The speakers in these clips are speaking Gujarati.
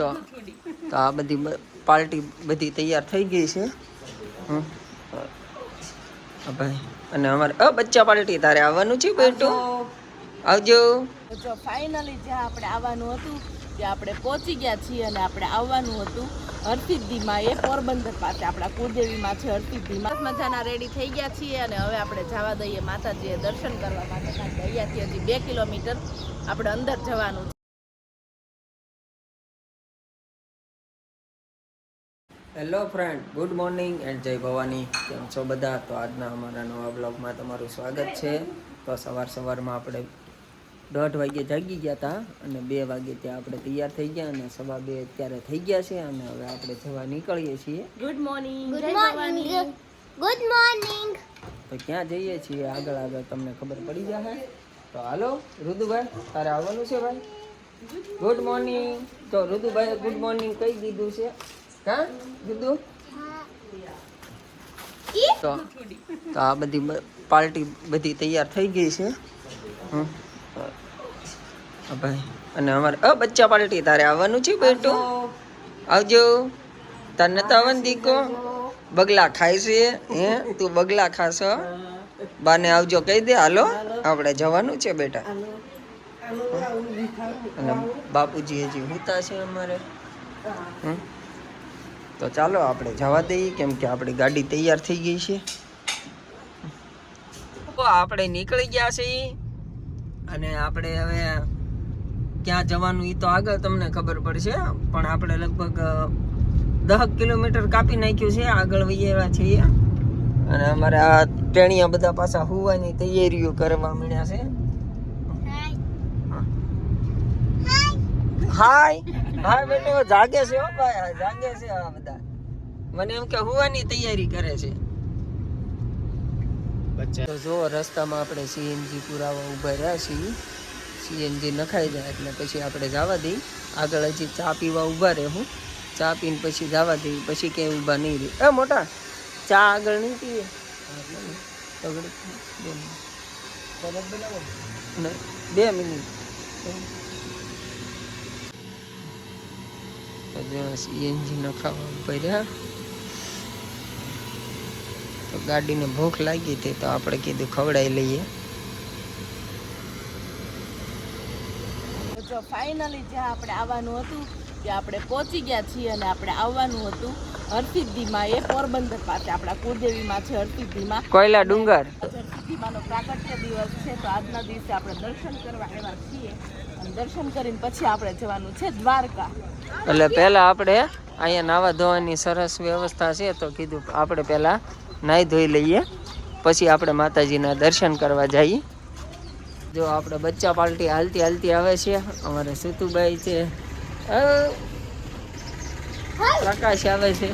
તો આ બધી પાર્ટી બધી તૈયાર થઈ ગઈ છે. ભાઈ, અને અમારે, અ, બચ્ચા પાર્ટી તારે આવવાનું છે બેટું? આવજો. જો ફાઇનલી જ્યાં આપણે આવવાનું હતું ત્યાં આપણે પહોંચી ગયા છીએ અને આપણે આવવાનું હતું હરસિદ્ધિમાં, એ પોરબંદર પાસે, આપણા કુળદેવીમાં છે હરસિદ્ધિમાં. મજાના રેડી થઈ ગયા છીએ અને હવે આપણે જવા દઈએ માતાજીએ દર્શન કરવા માટે. અહીંયાથી હજી બે કિલોમીટર આપણે અંદર જવાનું hello friend good morning and જય ભવાની કેમ છો બધા? તો આજના અમારા નવા બ્લોગમાં તમારું સ્વાગત છે. તો સવાર સવારમાં આપણે દોઢ વાગે જાગી ગયા હતા અને બે વાગે ત્યાં આપણે તૈયાર થઈ ગયા અને સવા બે અત્યારે થઈ ગયા છે અને હવે આપણે જવા નીકળીએ છીએ. Good morning good morning good morning તો ક્યાં જઈએ છીએ? આગળ આગળ તમને ખબર પડી જશે તો હાલો રુદુભાઈ તારે આવવાનું છે ભાઈ? ગુડ મોર્નિંગ તો રુદુભાઈ ગુડ મોર્નિંગ કહી દીધું છે. હા? કીધું તો તો આ બધી પાર્ટી બધી તૈયાર થઈ ગઈ છે. ભાઈ. અને અમારે અ બચ્ચા પાર્ટી તારે આવવાનું છે બેટું? આવજો. તને તો આવન દીકો? બગલા ખાય છે હે? તું બગલા ખાશો બાને આવજો કહી દે હાલો. આપણે જવાનું છે બેટા. અને બાપુજી હજી હુતા છે અમારે. હમ. તો ચાલો આપણે જવા દઈએ કેમ કે આપણી ગાડી તૈયાર થઈ ગઈ છે. આપણે નીકળી ગયા છીએ અને આપણે હવે ક્યાં જવાનું એ તો આગળ તમને ખબર પડશે પણ આપણે લગભગ દસ કિલોમીટર કાપી નાખ્યું છે આગળ વહી એવા છીએ. અને અમારે આ ટેણીયા બધા પાછા હોવાની તૈયારીઓ કરવા મળ્યા છે. હાય હાય બેટો જાગે છે હો ભાઈ જાગે છે આ બધા. મને એમ કે હોવાની તૈયારી કરે છે. તો જો રસ્તામાં આપણે સીએનજી પુરાવા ઊભા રહ્યા છીએ. સીએનજી નખાઈ જાય એટલે પછી આપણે જવા દઈ આગળ હજી ચા પીવા ઊભા રહેવું ચા પીને પછી જવા દઈ પછી ક્યાંય ઊભા નહીં રહી. એ મોટા ચા આગળ નહીં પીએ. બે મિનિટ. તરત બનાવો ને, બે મિનિટ તો જો સીએનજી નખાવા ઊભા રહ્યા તો ગાડીને ભૂખ લાગી હતી તો આપણે કીધું ખવડાવી લઈએ. જો ફાઇનલી જ્યાં આપણે આવવાનું હતું ત્યાં આપણે પહોંચી ગયા છીએ અને આપણે આવવાનું હતું હરસિદ્ધિમાં એ પોરબંદર પાસે. આપણા કુળદેવીમાં છે હરસિદ્ધિમાં. કોયલા ડુંગર. હરસિદ્ધિમાંનો પ્રાગટ્ય દિવસ છે તો આજના દિવસે આપણે દર્શન કરવા આવ્યા છીએ. દર્શન કરીને પછી આપણે જવાનું છે દ્વારકા. એટલે પહેલા આપણે અહીંયા નાવા ધોવાની સરસ વ્યવસ્થા છે તો કીધું આપણે પહેલા નાહી ધોઈ લઈએ. પછી આપણે માતાજીના દર્શન કરવા જઈએ. જો આપણે બચ્ચા પાર્ટી હાલતી હાલતી આવે છે. અમારે સુતુભાઈ છે. પ્રકાશ આવે છે.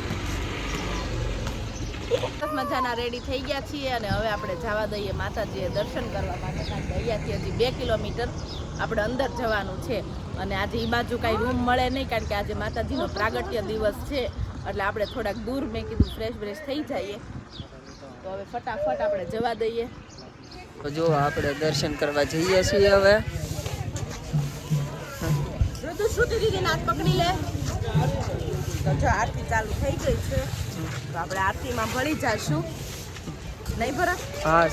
મજાના રેડી થઈ ગયા છીએ અને હવે આપણે જવા દઈએ માતાજીએ દર્શન કરવા માટે. અહીંયાથી હજી બે કિલોમીટર આપણે અંદર જવાનું છે. અને આજે એ બાજુ કાંઈ રૂમ મળે નહીં કારણ કે આજે માતાજીનો પ્રાગટ્ય દિવસ છે. એટલે આપણે થોડાક દૂર મેં કીધું ફ્રેશ બ્રેશ થઈ જઈએ. તો હવે ફટાફટ આપણે જવા દઈએ. તો જો આપણે દર્શન કરવા જઈએ છીએ હવે. ઋતુ શ્રુતિ દીદીને હાથ પકડી લે. તો જો આરતી ચાલુ થઈ ગઈ છે. તો આપણે આરતીમાં ભળી જઈશું નહીં ભરા? હા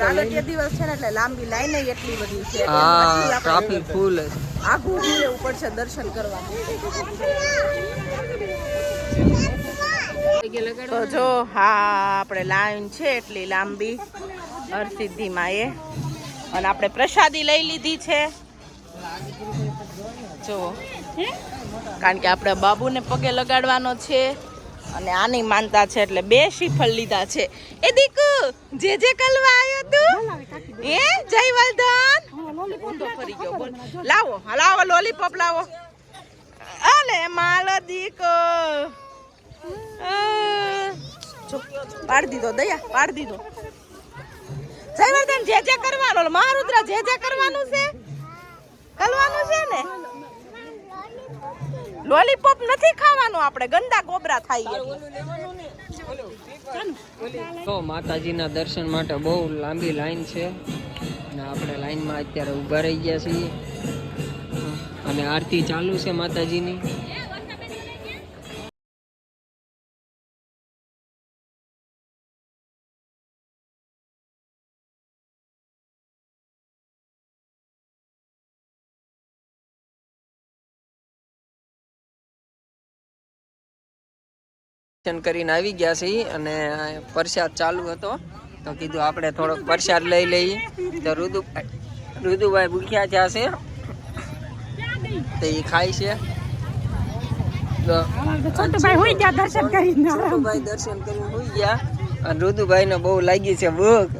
પ્રાગટ્ય દિવસ છે ને એટલે લાંબી લાઈન એટલી બધી છે. હા ટ્રાફિક ફૂલ. રહેવું પડશે દર્શન કરવા. તો જો હા આપણે લાઈન છે એટલી લાંબી અરસિદ્ધિમાં એ અને આપણે પ્રસાદી લઈ લીધી છે. જો કારણ કે આપણે બાબુને પગે લગાડવાનો છે. અને આની માનતા છે એટલે બે શ્રીફળ લીધા છે. એ દીકુ, જે જે કલવા આવ્યો તું? હે? જય બોલ લાવો લાવો લોલીપોપ લાવો. અલે માલો દીકો. પાડી દીધો, દયા, પાડી દીધો. જયવર્ધન જે જે કરવાનું મહારુદ્ર, જે જે કરવાનું છે? કરવાનું છે ને? લોલીપોપ નથી ખાવાનું આપણે, ગંદા ગોબરા થાય તો માતાજીના દર્શન માટે બહુ લાંબી લાઈન છે. અને આપણે લાઈનમાં અત્યારે ઊભા રહી ગયા છીએ. અને આરતી ચાલુ છે માતાજીની. દર્શન કરીને આવી ગયા છીએ અને પ્રસાદ ચાલુ હતો. તો કીધું આપણે થોડોક પ્રસાદ લઈ લઈએ. તો રુદુભાઈ રુદુભાઈ ભૂખ્યા થયા છે. તો એ ખાય છે. છોટુભાઈ દર્શન કરીને હોઈ ગયા. અને બહુ લાગી છે ભૂખ.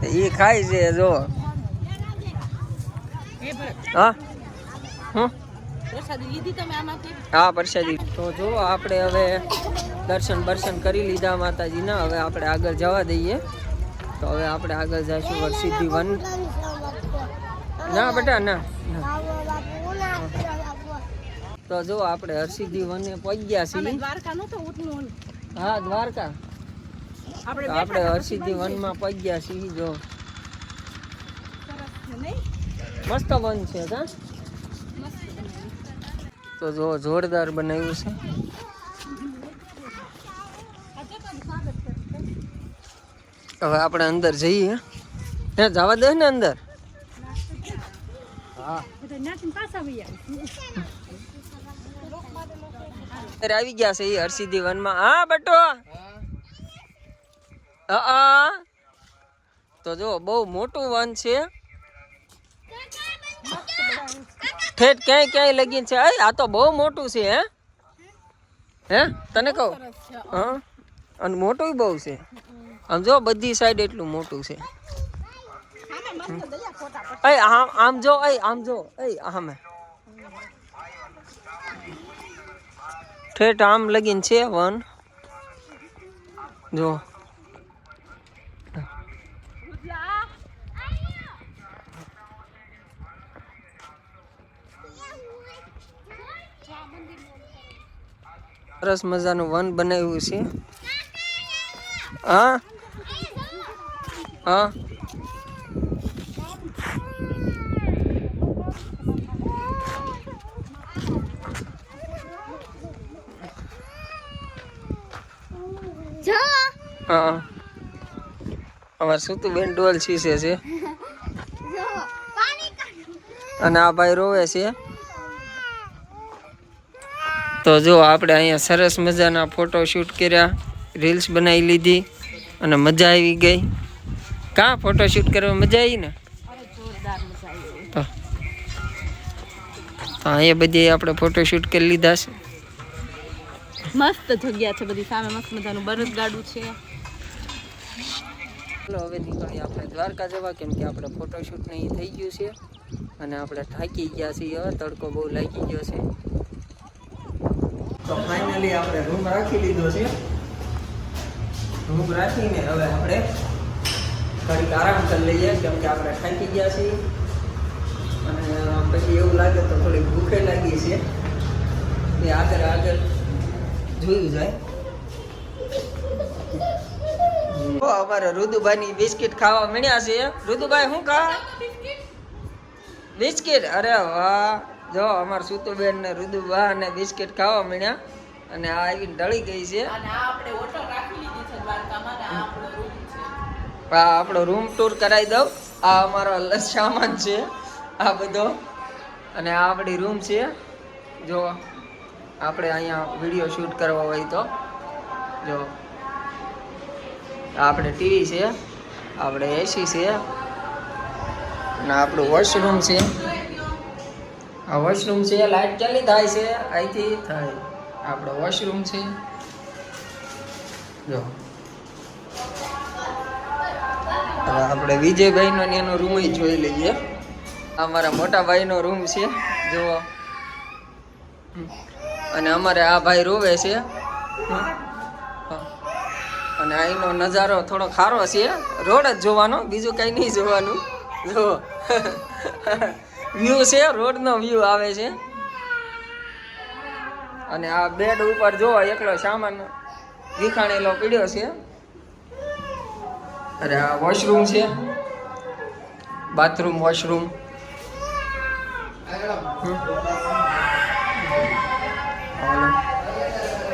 તો એ ખાય છે જો. હા? હું પ્રસાદી લીધી તમે આમાંથી? હા પ્રસાદી તો જો આપણે હવે દર્શન બર્શન કરી લીધા માતાજીના. હવે આપણે આગળ જવા દઈએ. તો હવે આપણે આગળ જઈશું વરસિદ્ધિ વન ના બેટા ના. તો જો આપણે હરસિદ્ધિ વને પહોંચ્યા છીએ હા દ્વારકા. આપણે હરસિદ્ધિ વનમાં પહોંચ્યા છીએ જો. મસ્ત વન છે કા? તો જો જોરદાર બનાવ્યું છે. હવે આપણે અંદર જઈએ. હે જવા દે ને અંદર. આવી ગયા છે એ હરસિદ્ધિ વનમાં હા બટો. હા. તો જો બહુ મોટું વન છે. ઠેઠ ક્યાંય ક્યાંય લગીન છે. આ તો બહુ મોટું છે હે. હે તને કહું? હા. અને મોટું બહુ છે. આમ જો બધી સાઈડ એટલું મોટું છે. આમ આમ જો આમ જો આમે ઠેઠ આમ લગીન છે, વન. જો. સરસ મજાનું વન બનાવ્યું છે. હા? હા. જો. હા. અમારે શું તું બેન ડોલ શીશે છે. અને આ ભાઈ રોવે છે. તો જો આપણે અહીંયા સરસ મજાના ફોટો શૂટ કર્યા રીલ્સ બનાવી લીધી અને મજા આવી ગઈ. કાં ફોટો શૂટ કરવા મજા આવી ને? તો. અહીંયા બધી આપણે ફોટો શૂટ કરી લીધા છે. મસ્ત જગ્યા છે બધી સામે મસ્ત મજાનું બરફ ગાડું છે. ચાલો હવે નીકળીએ આપણે દ્વારકા જવા કેમ કે આપણે ફોટોશૂટ ને ઈ થઈ ગયું છે. અને આપણે થાકી ગયા છીએ હવે તડકો બહુ લાગી ગયો છે. તો ફાઇનલી આપણે રૂમ રાખી લીધો છે. રૂમ રાખીને હવે આપણે ઘડીક આરામ કરી લઈએ કેમ કે આપણે થાકી ગયા છીએ. અને પછી એવું લાગે તો થોડી ભૂખે લાગી છે એ આગળ આગળ જોયું જાય. ઓ અમારે રુદુભાઈ બિસ્કિટ ખાવા મળ્યા છે. રુદુભાઈ શું ખા? બિસ્કિટ? અરે વાહ. જો અમાર સુતુબેન ને રુદુબા ને બિસ્કિટ ખાવા મળ્યા. અને આ આવીને ઢળી ગઈ છે. અને આ આપણે હોટલ રાખી લીધી છે દ્વારકામાં ને આપણો આપણો રૂમ ટૂર કરાવી દઉં. આ અમારો સામાન છે. આ બધો. અને આ આપણી રૂમ છે. જો, આપણે અહીંયા વીડિયો શૂટ કરવા હોય તો. જો. આપણે ટીવી છે. આપણે એસી છે. અને આપણું વોશરૂમ છે. આ વોશરૂમ છે. લાઈટ ચાલી થાય છે? અહીંથી થાય. આપણો વોશરૂમ છે. જો હવે આપણે વિજયભાઈનો ને એનો રૂમ જોઈ લઈએ. અમારા મોટા ભાઈનો રૂમ છે, જુઓ. અને અમારે આ ભાઈ રોવે છે. અને અહીંનો નજારો થોડો ખારો છે. રોડ જ જોવાનો, બીજું કંઈ નહીં જોવાનું. જુઓ. વ્યૂ છે, રોડનો વ્યૂ આવે છે. અને આ બેડ ઉપર જોવા એકલો સામાન વિખાણેલો પીડ્યો છે. અરે આ વોશરૂમ છે. બાથરૂમ વોશરૂમ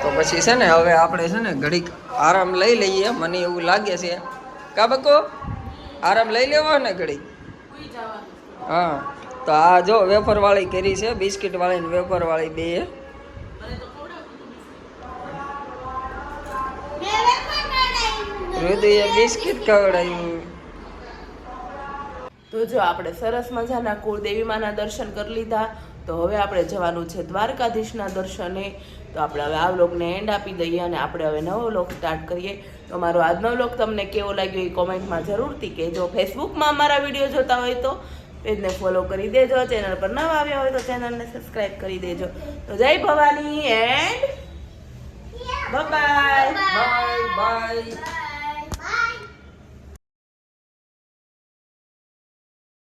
તો પછી છે ને હવે આપણે છે ને ઘડીક આરામ લઈ લઈએ. મને એવું લાગે છે. કા બકો આરામ લઈ લેવો ને ઘડીક? હા. તો આ જો વેફર વાળી કરી છે. બિસ્કિટ વાળી ને વેફર વાળી બે હૃદય બિસ્કિટ ખવડાયું. તો જો આપણે સરસ મજાના કુળદેવી માના દર્શન કરી લીધા તો હવે આપણે જવાનું છે દ્વારકાધીશના દર્શને. તો આપણે હવે આ વ્લોગને એન્ડ આપી દઈએ અને આપણે હવે નવો વ્લોગ સ્ટાર્ટ કરીએ. તો મારો આજનો વ્લોગ તમને કેવો લાગ્યો એ કોમેન્ટમાં જરૂરથી કહેજો. ફેસબુકમાં અમારા વીડિયો જોતા હોય તો પેજને ફોલો કરી દેજો. ચેનલ પર નવા આવ્યા હોય તો ચેનલને સબસ્ક્રાઇબ કરી દેજો. તો જય Bhavani and bye bye bye